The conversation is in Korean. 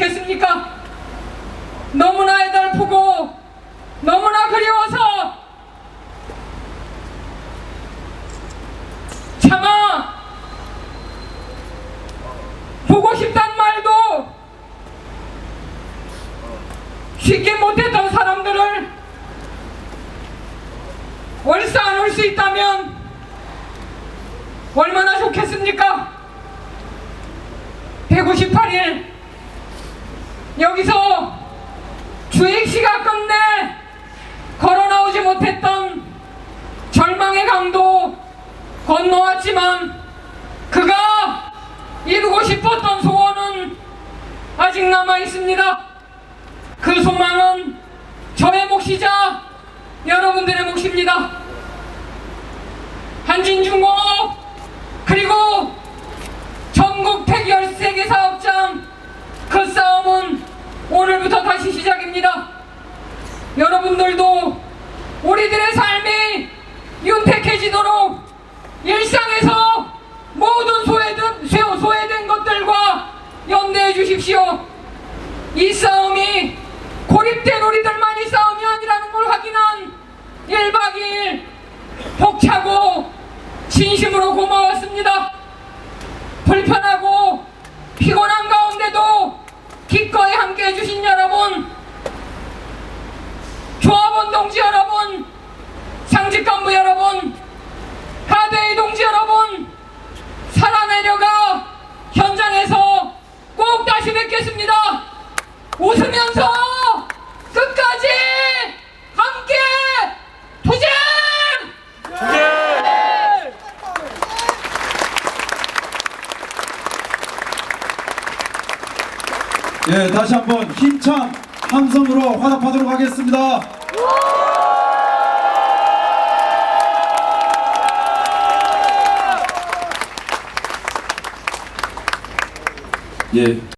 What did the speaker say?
얼마나 좋겠습니까? 너무나 애달프고 너무나 그리워서 차마 보고 싶단 말도 쉽게 못했던 사람들을 월사 안 올 수 있다면 얼마나 좋겠습니까? 158일 여기서 주행시가 끝내 걸어 나오지 못했던 절망의 강도 건너왔지만 그가 이루고 싶었던 소원은 아직 남아 있습니다. 그 소망은 저의 몫이자 여러분들의 몫입니다. 한진중공업 그리고 전국 폐결세계 사업장 그 싸움은 오늘부터 다시 시작입니다. 여러분들도 우리들의 삶이 윤택해지도록 일상에서 모든 소외된, 소- 소외된 것들과 연대해 주십시오. 이 싸움이 고립된 우리들만이 싸움이 아니라는 걸 확인한 1박 2일 벅차고 진심으로 고마웠습니다. 불편하고 피곤한 가운데도 기꺼이 함께 해주신 여러분, 조합원 동지 여러분, 상직 간부 여러분, 하대의 동지 여러분, 살아내려가 현장에서 꼭 다시 뵙겠습니다. 웃으면서 끝까지 함께 투쟁! 예, 다시 한번 힘찬 함성으로 화답하도록 하겠습니다. 예.